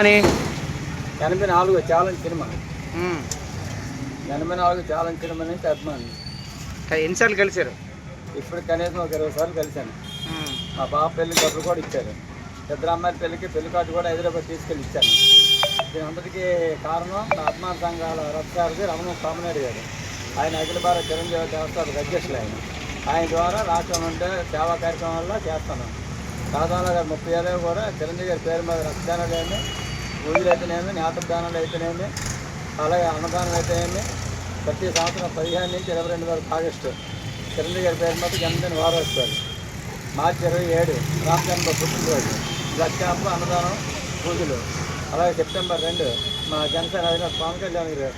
అని ఎనభై నాలుగు ఛాలెంజ్ సినిమా. ఎనభై నాలుగు ఛాలెంజ్ సినిమా నుంచి అభిమాని. ఎన్నిసార్లు కలిశారు? ఇప్పుడు కనీసం ఒక ఇరవై సార్లు కలిశాను. మా బాబు పెళ్ళి డబ్బులు కూడా ఇచ్చారు. ఇద్దరు అమ్మాయిల పెళ్ళికి పెళ్ళి కార్డు కూడా హైదరాబాద్ తీసుకెళ్ళి ఇచ్చాను దీని అంతటికీ కారణం అభిమాన సంఘాల రథసారథి రమణ కామనాయుడు గారు. ఆయన అఖిల భారత చిరంజీవి దేవస్థానం అధ్యక్షులు ఆయన. ఆయన ద్వారా రాష్ట్రం ఉంటే సేవా కార్యక్రమాల్లో చేస్తాను సాధారణ గారు ముప్పై ఏళ్ళు కూడా చిరంజీవి గారి పేరు మీద ఏమి పూజలు అయితేనేమి నేత్రదానాలు అయితేనేమి అలాగే అన్నదానం అయితేనేమి ప్రతి సంవత్సరం పదిహేను నుంచి ఇరవై రెండు వరకు ఆగస్టు. చిరంజీవి గారి పేరు మీద జన్మదిన వారోత్సవాలు. మార్చి ఇరవై ఏడు రామచంద్ర పుట్టినరోజు. బ్లడ్ క్యాంపు అన్నదానం పూజలు. అలాగే సెప్టెంబర్ రెండు మా జనసేన అధినేత పవన్ కళ్యాణ్ గారు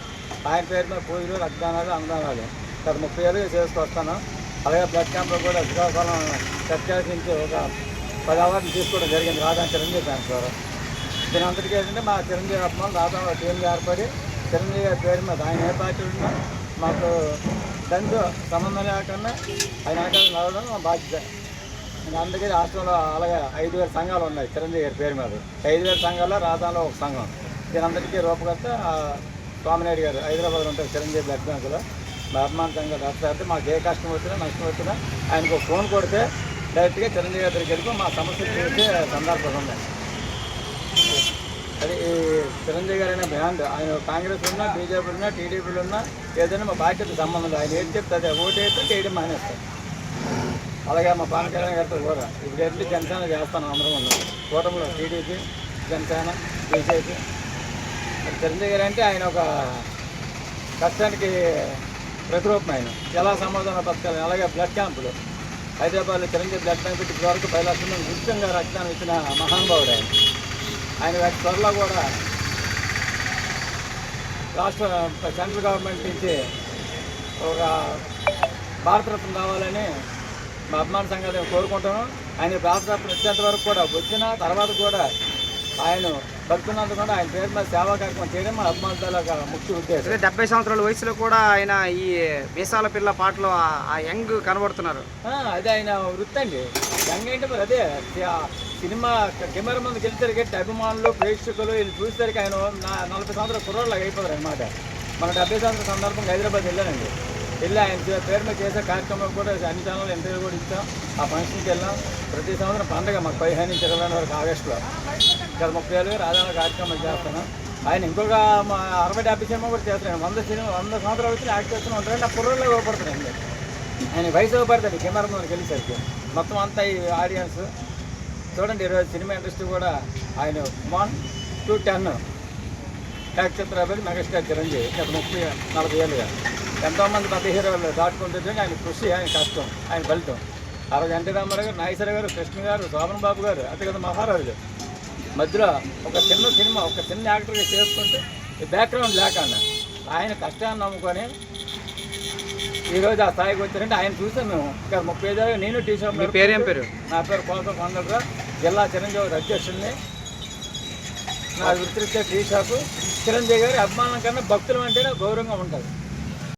ఆయన పేరు మీద పూజలు రక్తదానాలు అన్నదానాలు. గత ముప్పై ఏళ్ళుగా చేసుకొస్తాను అలాగే బ్లడ్ క్యాంప్లో కూడా శ్రీకాకుళం చర్చ ఒక పది అవార్డులు తీసుకోవడం జరిగింది రాజా చిరంజీవి ఫ్యాన్స్ ద్వారా. దీని అందరికీ ఏంటంటే మా చిరంజీవి అభిమానులు ఒక టీం ఏర్పడి చిరంజీవి గారి పేరు మీద ఆయన ఏ పార్టీ ఉన్నా మాకు దాంతో సంబంధం లేకుండా ఆయన వెనకాల నడవడం మా బాధ్యత. ఇంకా అందుకే రాష్ట్రంలో అలాగే ఐదు వేల సంఘాలు ఉన్నాయి చిరంజీవి గారి పేరు మీద. ఐదు వేల సంఘాల్లో రాజధానిలో ఒక సంఘం. దీని అందరికీ రూపకర్త స్వామినాయుడు గారు. హైదరాబాద్లో ఉంటారు చిరంజీవి బ్లడ్ బ్యాంకులో మా అభిమాన సంఘాలు మాకు ఏ కష్టం వచ్చినా నష్టం వచ్చినా ఆయనకు ఒక ఫోన్ కొడితే డైరెక్ట్గా చిరంజీవి గారి దగ్గరికి వెళ్ళిపో మా సమస్య తీర్చే సందర్భం ఉన్నాయి. అదే ఈ చిరంజీవి గారు బ్యాండ్ బ్రాండ్ ఆయన కాంగ్రెస్ ఉన్నా బీజేపీ ఉన్నా టీడీపీలు ఉన్నా ఏదైనా మా బాధ్యత సంబంధం. ఆయన ఏం చెప్తే అదే ఓటు వేస్తే చేయడం మానేస్తాం అలాగే మా పవన్ కళ్యాణ్ గారితో కూడా. ఇప్పుడు ఎట్లు జనసేన చేస్తాను అందరం ఉన్నాం కూటమిలో టీడీపీ జనసేన బీజేపీ. చిరంజీవి గారు అంటే ఆయన ఒక కష్టానికి ప్రతిరూపం ఆయన. ఎలా సమాధాన పథకాలు అలాగే బ్లడ్ క్యాంపులు హైదరాబాద్లో చిరంజీవి బ్లడ్ క్యాంప్ పెట్టి ఇప్పటివరకు పది లక్షల మంది ఉచితంగా రక్తాన్ని ఇచ్చిన మహానుభావుడు ఆయన. ఆయన వాటి త్వరలో కూడా రాష్ట్ర సెంట్రల్ గవర్నమెంట్ నుంచి ఒక భారతరత్న కావాలని మా అభిమాన సంఘాలు కోరుకుంటాను ఆయన భారతరత్న ఇచ్చేంత వరకు కూడా వచ్చిన తర్వాత కూడా ఆయన బతుకున్నందుకు కూడా ఆయన పేరు మీద సేవా కార్యక్రమం చేయడం మా అభిమాన తాలూకా ముఖ్య ఉద్దేశం. డెబ్బై సంవత్సరాల వయసులో కూడా ఆయన ఈ మీసాల పిల్ల పాటలో ఆ- యంగ్ కనబడుతున్నారు. అదే ఆయన వృత్తి అండి యంగ్ అంటే మరి అదే సినిమా కెమెరా ముందుకు వెళ్ళేసరికి అభిమానులు ప్రేక్షకులు వీళ్ళు చూసేసరికి ఆయన నా- నలభై సంవత్సరాల కుర్రోళ్ళగా అయిపోతారు అనమాట మన డెబ్బై సంవత్సరాల సందర్భంగా హైదరాబాద్ వెళ్ళానండి. వెళ్ళి ఆయన పేరు మీద చేసే కార్యక్రమం కూడా అన్ని ఛానల్ ఇంటర్వ్యూ కూడా ఇచ్చాం. ఆ ఫంక్షన్కి వెళ్ళాం. ప్రతి సంవత్సరం పండగ మాకు పదిహేను నుంచి ఇరవై వరకు ఆగస్టులో. గత ముప్పై ఏళ్ళు రాజాన కార్యక్రమం చేస్తాను. ఆయన ఇంకొక మా అరవై డెబ్బై సినిమా కూడా చేస్తున్నాను వంద సినిమా వంద సంవత్సరాలు వచ్చి యాక్ట్ చేస్తూనే ఉంటారు ఆ కుర్రోళ్ళగా ఇవ్వబడుతున్నాయండి ఆయన. వయసు ఇవ్వబడతాడు కెమెరా ముందుకు వెళ్ళేసరికి. మొత్తం అంతా ఈ ఆడియన్స్ చూడండి ఈరోజు సినిమా ఇండస్ట్రీ కూడా ఆయన వన్ టు టెన్ ట్యాక్ చిత్రాపతి మెగాస్టార్ చిరంజీవి గత ముప్పై నలభై ఏళ్ళుగా. ఎంతోమంది పెద్ద హీరోలు దాటుకుంటుంటే ఆయన కృషి ఆయన కష్టం ఆయన ఫలితం. ఆ రోజు ఎన్టీ రామారావు గారు నాగేశ్వర గారు కృష్ణ గారు శోభన్ బాబు గారు అంతే కదా మహారాజులు. మధ్యలో ఒక చిన్న సినిమా ఒక చిన్న యాక్టర్గా చేసుకుంటే ఈ బ్యాక్గ్రౌండ్ లేకుండా ఆయన కష్టాన్ని నమ్ముకొని ఈరోజు ఆ స్థాయికి వచ్చారంటే ఆయన చూసాం మేము. ఇక్కడ ముప్పై ఐదు నేను టీ షాప్ మీ పేరేం పేరు? నా పేరు కోసం కొందరు జిల్లా చిరంజీవి అధ్యక్షుడిని. నా వృత్తిరీత్యా టీ షాపు చిరంజీవి గారి అభిమానం కన్నా భక్తులు అంటేనే గౌరవంగా ఉంటుంది